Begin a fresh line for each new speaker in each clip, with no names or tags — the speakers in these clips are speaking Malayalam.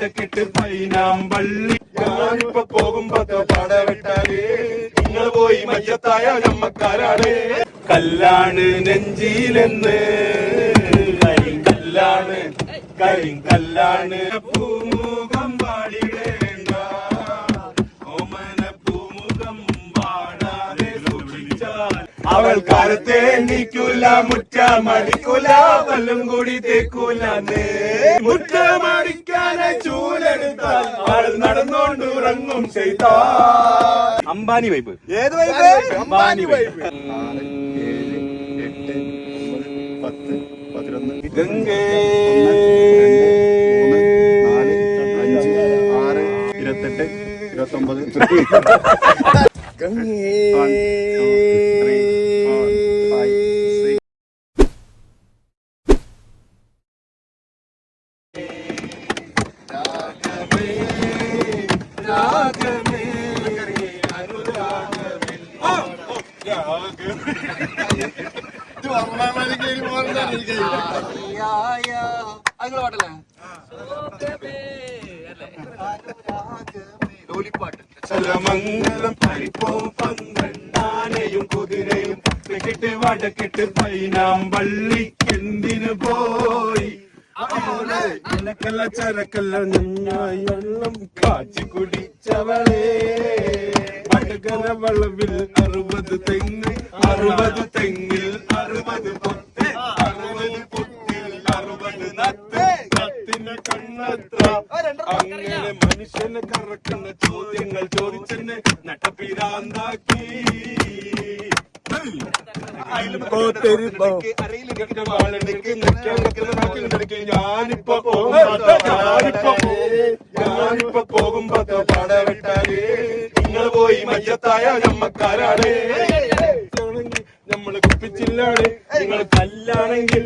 വടക്കിട്ട് പൈനാമ്പള്ളി. ഞാനിപ്പൊ പോകുമ്പോ പടവെട്ടാലേ നിങ്ങൾ പോയി മയ്യത്തായ നമ്മക്കാരാണ് കല്ലാണ് നെഞ്ചിയിലെന്ന് കരിങ്കല്ലാണ് കരിങ്കല്ലാണ് പൂമുഖം. കാലത്തെ എണ്ണിക്കൂല മുറ്റമടിക്കൂല വല്ലും കൂടി തേക്കൂല മുറ്റമടിക്കാനെ ചൂലെടുത്താൽ അവൾ നടന്നോണ്ട് ഉറങ്ങും ചെയ്താ
അംബാനി വൈബ്
ഏത് വൈബ്
അംബാനി വൈബ്
പത്ത് പതിനൊന്ന്
ഗംഗേ
നാല് അഞ്ച് ആറ് ഇരുപത്തെട്ട് അതിനുള്ള
ചലമംഗലം പരിപ്പവും പന്ത്രണ്ടാനയും കുതിരയും തെക്കിട്ട് വടക്കിട്ട് പൈനാമ്പള്ളിക്കെന്തിനു പോയി? ചരക്കല്ല നിന്നായി വെള്ളം കാച്ചി കുടിച്ചവളേ. വടകര വളവിൽ അറുപത് തെങ്ങ് അറുപത് തെങ്ങിൽ അറുപത് പൊത്ത് അറുപത് പൊത്തിൽ അറുപത് നത്ത് കത്തിന് കണ്ണത്ര അങ്ങനെ മനുഷ്യനെ കറക്കുന്ന ചോദ്യങ്ങൾ ചോദിച്ചെന്നെ നട്ടപ്പിരാന്താക്കി ഞാനിപ്പോ പോകും ഞാനിപ്പോ ഞാനിപ്പോ പോകുമ്പോ പടവെട്ടാലേ നിങ്ങൾ പോയി മയ്യത്തായ നമ്മക്കാരാണ് കുപ്പിച്ചില്ലാണ് നിങ്ങൾ കല്ലാണെങ്കിൽ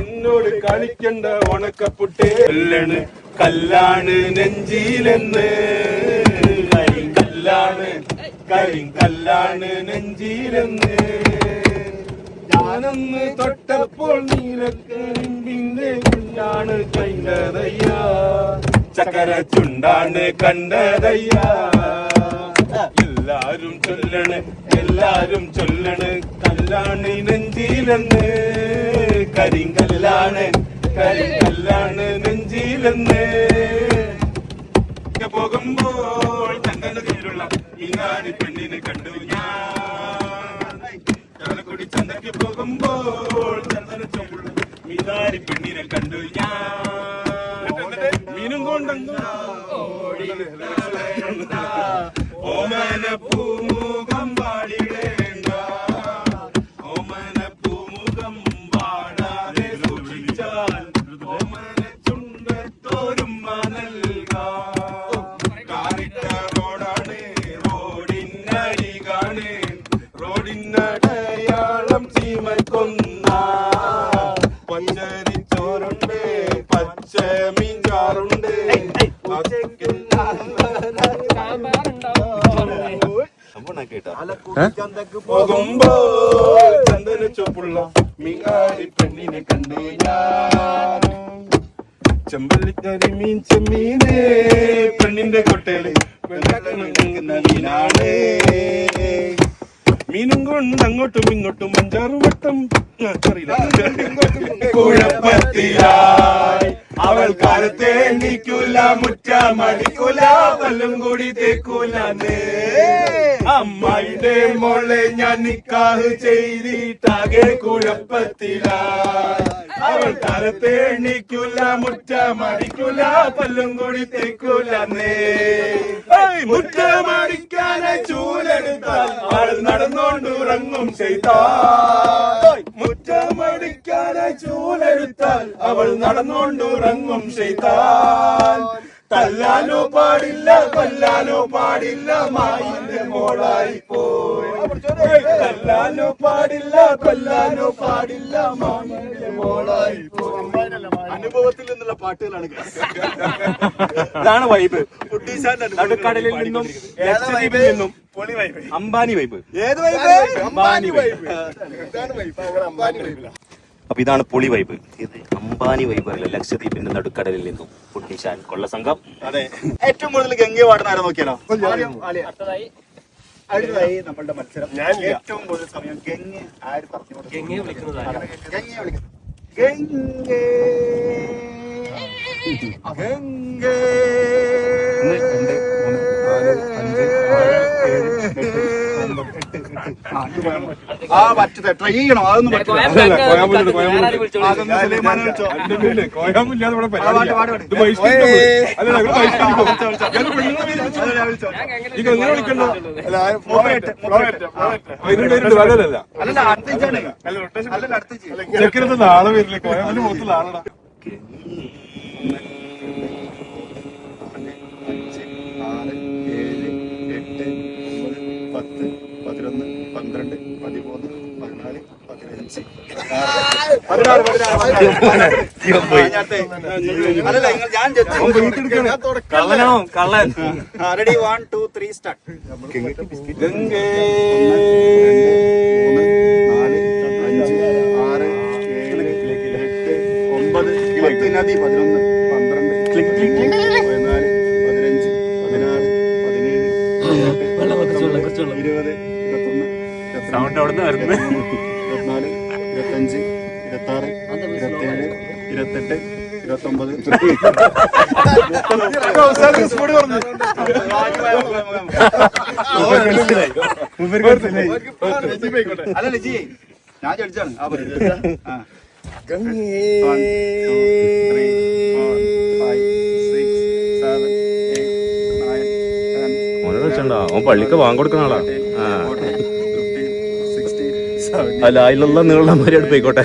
എന്നോട് കളിക്കണ്ട ഉണക്കപ്പുട്ടേ കല്ലാണ്. കല്ലാണ് നെഞ്ചിയിലെന്ന് കരിങ്കല്ലാണ് കരിങ്കല്ലാണ് നെഞ്ചിലെന്ന്. ഞാനന്ന് തൊട്ടപ്പോൾ നീലക്കരിമ്പിന്റെ കല്ലാണ് കണ്ടതയ്യ. ചക്കര ചുണ്ടാണ് കണ്ടതയ്യ. എല്ലാരും ചൊല്ലണ് എല്ലാരും ചൊല്ലണ്. കല്ലാണ് നെഞ്ചിലെന്ന് കരിങ്കല്ലാണ് കരിങ്കല്ലാണ് നെഞ്ചിലെന്ന്. പോകുമ്പോൾ ചന്ദനത്തിലുള്ള ഇങ്ങാടി പെണ്ണിനെ കണ്ടു ഞാൻ. ചന്തയ്ക്ക് പോകുമ്പോൾ ചന്ദന ചുമള്ള മീനാരി പെണ്ണിനെ കണ്ടു ഞാൻ. മീനും കൊണ്ടെന്ന് ഓമന പൂമുഖം പാടിടേണ്ട. ഓമന പൂമുഖം പാടാതെ സൂക്ഷിച്ചാൽ ഓമന ചുണ്ടത്തോരും കാറിട്ട റോഡാണ് റോഡിനരികാണ് റോഡിനടയാളം ചീമക്കൊന്ന പഞ്ചരിച്ചോറുണ്ട് പച്ച മീൻചാറുണ്ട് പെണ്ണിനെ ഞാൻ. പെണ്ണിന്റെ മീനും കൊണ്ട് അങ്ങോട്ടും ഇങ്ങോട്ടും അഞ്ചാറ് വട്ടം. കുഴപ്പത്തിലായി. അവൾ കാലത്തെ എണ്ണിക്കൂല മുറ്റമടിക്കൂല വല്ലം കൂടി തേക്കൂല അമ്മായിന്റെ മോളെ ഞാൻ നിക്കാഹ് ചെയ്തിട്ടാകെ കുഴപ്പത്തില. അവൾ കാലത്തെ എണ്ണിക്കൂല മുറ്റമടിക്കൂല പല്ലും കൂടി തേക്കൂലന്നേ മുറ്റമടിക്കാനെ ചൂലെടുത്താൽ അവൾ നടന്നോണ്ടുറങ്ങും ചെയ്താ. മുറ്റമടിക്കാനെ ചൂലെടുത്താൽ അവൾ നടന്നോണ്ടുറങ്ങും ചെയ്താൽ. തല്ലാനോ പാടില്ല കൊല്ലാനോ പാടില്ല മായിന്റെ മോളായി പോയി. തല്ലാനോ പാടില്ല കൊല്ലാനോ പാടില്ല മായിന്റെ മോളായി പോയി.
അനുഭവത്തിൽ നിന്നുള്ള പാട്ടുകളാണ്
ഇതാണ് വൈബ്
കുട്ടീശാന്റെ
നടുക്കടലിൽ നിന്നും നിന്നും? അംബാനി വൈബ്
ഏത് വൈബ്
അംബാനി വൈബ്
ഇതാണ് വൈബ് അംബാനി വൈബില
അപ്പൊ ഇതാണ് പൊളി വൈബ്. ഇത് അംബാനി വൈബ് അല്ല ലക്ഷദ്വീപിന്റെ നടുക്കടലിൽ നിന്നും പൊട്ടിച്ചാൻ കൊള്ള സംഘം.
അതെ. ഏറ്റവും കൂടുതൽ ഗംഗ പാടുന്ന ആരെ നോക്കിയാലോ. അടുത്തതായി നമ്മളുടെ മത്സരം. ഏറ്റവും കൂടുതൽ സമയം ഗംഗ ആര് പറഞ്ഞു കൊടുക്കും? ഗംഗയെ വിളിക്കുന്നത് ഗംഗേ. ഗംഗേ. ആ പറ്റത്തെ ട്രൈ ചെയ്യണം. അതൊന്നും പറ്റില്ല അതൊന്നും സുലൈമാനെ വിളിച്ചോ.
ഇവിടെ
ആ, പാട്ട്, പാട്ട്.
ഇത് വൈഷ്ണവ് അല്ല ഞങ്ങൾ വൈഷ്ണവ്
അതെ, വിളിച്ചോ.
ഈ വിളിക്കണ്ടോ?
മൂപ്പരേറ്റ്, മൂപ്പരേറ്റ്.
അതിനുണ്ട് അതിനുണ്ട് അതല്ല
അല്ലല്ല അടുത്തേക്കാണ് അല്ലല്ല അടുത്തേക്ക്
ചെക്കനത്ത് നാളെ വരില്ലേ? കോയമ്പിന്റെ മുഖത്തുള്ള ആളടാ
അഞ്ച് ആറ് ഏഴ് എട്ട് ഒമ്പത് പത്ത് പതിനൊന്ന് പന്ത്രണ്ട് പതിമൂന്ന് പതിനാല് പതിനഞ്ച് പതിനാറ് പതിനാറ് അല്ലല്ല നിങ്ങൾ ഞാൻ
കള്ളനോ കള്ളൻ
ready one two three start
ഗംഗേ.
നാല് അഞ്ച് ആറ് ഏഴ് എട്ട് ഒമ്പത് പത്ത് നദി പതിനൊന്ന് പന്ത്രണ്ട് പതിനാല് പതിനഞ്ച് പതിനാറ് പതിനേഴ് ഇരുപത് ഇരുപത്തൊന്ന്
സൗണ്ട് അവിടുന്ന് വരുന്നത്.
ഇരുപത്താറ് ഇരുപത്തേഴ് ഇരുപത്തെട്ട് ഇരുപത്തൊമ്പത്. ഞാൻ ആ
അവൻ പള്ളിക്ക് വാങ്ങ കൊടുക്കുന്ന ആളാ. അല്ല അതിലുള്ള നീളം മാരി അടുപ്പോയിക്കോട്ടെ